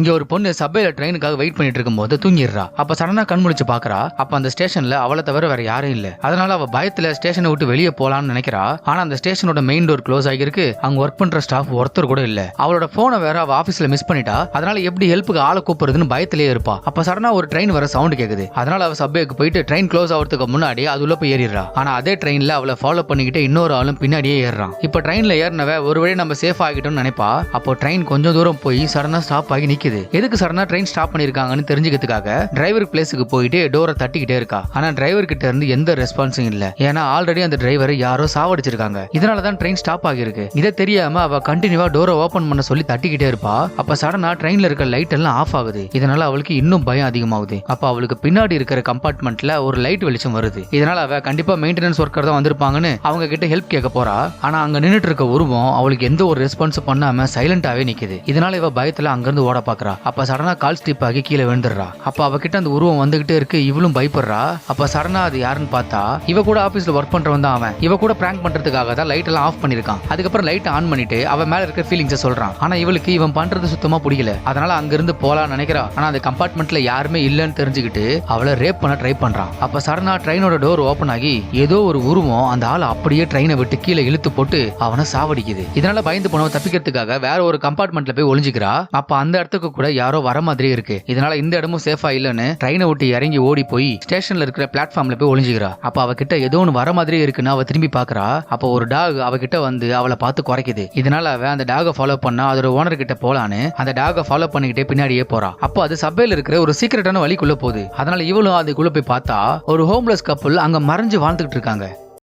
இங்க ஒரு பொண்ணு சபையில ட்ரெயினுக்காக வெயிட் பண்ணிட்டு இருக்கும்போது தூங்கிடுறா. அப்ப சடனா கண்முழிச்சு பாக்குறா. அப்ப அந்த ஸ்டேஷன்ல அவளை தவிர வேற யாரும் இல்ல. அதனால அவ பயத்துல ஸ்டேஷனை விட்டு வெளியே போலான்னு நினைக்கிறா. ஆனா அந்த ஸ்டேஷனோட மெயின் டோர் க்ளோஸ் ஆகிருக்கு அங்க ஒர்க் பண்ற ஸ்டாஃப் ஒருத்தர் கூட இல்ல. அவளோட போனை வேற அவ ஆபீஸ்ல மிஸ் பண்ணிட்டா. அதனால எப்படி ஹெல்ப்புக்கு ஆளை கூப்பிடுறதுன்னு பயத்திலே இருப்பா. அப்ப சடனா ஒரு ட்ரெயின் வர சவுண்ட் கேக்குது. அதனால அவ சபைக்கு போயிட்டு ட்ரெயின் க்ளோஸ் ஆகிறதுக்கு முன்னாடி அது உள்ள போய் ஏறிடுறா. ஆனா அதே ட்ரெயின்ல அவளை ஃபாலோ பண்ணிக்கிட்டு இன்னொரு ஆளும் பின்னாடியே ஏறுறான். இப்ப ட்ரெயின்ல ஏறினவ ஒரு வழி நம்ம சேஃப் ஆகிட்டோம்னு நினைப்பா. அப்போ ட்ரெயின் கொஞ்சம் தூரம் போய் சடனா ஸ்டாப் ஆகி நிக்குது. எதுக்கு சடனா ட்ரெயின் ஸ்டாப் பண்ணிருக்காங்கன்னு தெரிஞ்சுக்கிறதுக்காக டிரைவர் பிளேஸுக்கு போயிட்டு டோரை தட்டிக்கிட்டே இருக்கா. ஆனா டிரைவர் கிட்ட இருந்து எந்த ரெஸ்பான்ஸும் இல்ல. ஏன்னா ஆல்ரெடி அந்த டிரைவரை யாரோ சாவடிச்சிருக்காங்க. இதனால தான் ட்ரெயின் ஸ்டாப் ஆகியிருக்கு. இதை தெரியாம அவ கண்டினியூவா டோரை ஓபன் பண்ண சொல்லி தட்டிக்கிட்டே இருப்பா. அப்ப சடனா ட்ரெயின்ல இருக்க லைட் எல்லாம் ஆஃப் ஆகுது. இதனால அவளுக்கு இன்னும் பயம் அதிகமாகுது. அப்ப அவளுக்கு பின்னாடி இருக்கிற கம்பார்ட்மெண்ட்ல ஒரு லைட் வெளிச்சம் வருது. இதனால அவ கண்டிப்பா மெயின்டெனன்ஸ் ஒர்க்கர் தான் வந்திருப்பாங்கன்னு அவங்க கிட்ட ஹெல்ப் கேட்க போறா. ஆனா அங்க நின்னுட்டு இருக்க உருவம் அவளுக்கு எந்த ஒரு ரெஸ்பான்ஸ் பண்ணாம சைலண்டாவே நிக்குது. இதனால இவ பயத்துல அங்கிருந்து ஓட பாக்குறா அப்ப சடனா கால் ஸ்டிப் ஆகி கீழே விழுந்துடுறா. அப்ப அவகிட்ட அந்த உருவம் வந்துகிட்டே இருக்கு இவளும் பயப்படுறா. அப்ப சடனா அது யாருன்னு பார்த்தா இவ கூட ஆபீஸ்ல ஒர்க் பண்றவன் தான் அவன். இவ கூட பிராங்க் பண்றதுக்காக தான் லைட் எல்லாம் ஆஃப் பண்ணிருக்கான். அதுக்கப்புறம் லைட் ஆன் பண்ணிட்டு அவன் மேல இருக்க ஃபீலிங்ஸை சொல்றான். ஆனா இவளுக்கு இவன் பண்றது சுத்தமா பிடிக்கல. அதனால அங்கிருந்து போலாம்னு நினைக்கிறா. ஆனா அந்த கம்பார்ட்மெண்ட்ல யாருமே இல்லைன்னு தெரிஞ்சுக்கிட்டு அவளை ரேப் பண்ண ட்ரை பண்றான் அப்ப சடனா ட்ரெயினோட டோர் ஓபன் ஆகி ஏதோ ஒரு உருவம் அந்த ஆள் அப்படியே ட்ரெயினை விட்டு கீழே இழுத்து போட்டு அவனை சாவடிக்குது. இதனால பயந்து போனவன் தப்பிக்கிறதுக்காக வேற ஒரு கம்பார்ட்மெண்ட்ல போய் ஒளிஞ்சுக்கிறா. அப்ப அந்த இடத்துக்கு கூட யாரோ வர மாதிரி இருக்கு. இதனால இந்த இடமும் சேஃபா இல்லைன்னு ட்ரெயினை விட்டு இறங்கி ஓடி போய் ஸ்டேஷன்ல இருக்கிற பிளாட்ஃபார்ம்ல போய் ஒளிஞ்சுக்கிறா. அப்ப அவகிட்ட ஏதோ ஒன்று வர மாதிரி இருக்குன்னு அவ திரும்பி பாக்குறா. அப்போ ஒரு டாக் அவகிட்ட வந்து அவளை பார்த்து குறைக்குது. இதனால அவ அந்த டாகை ஃபாலோ பண்ணா அதோட ஓனர் கிட்ட போலான்னு அந்த டாகை ஃபாலோ பண்ணிக்கிட்டே பின்னாடியே போறா. அப்போ அது சபையில இருக்கிற ஒரு சீக்கிரட்டான வழிக்குள்ள போகுது. அதனால இவளும் அதுக்குள்ள போய் பார்த்தா ஒரு ஹோம்லெஸ் கப்பல் அங்க மறைஞ்சு வாழ்ந்துகிட்டு இருக்காங்க.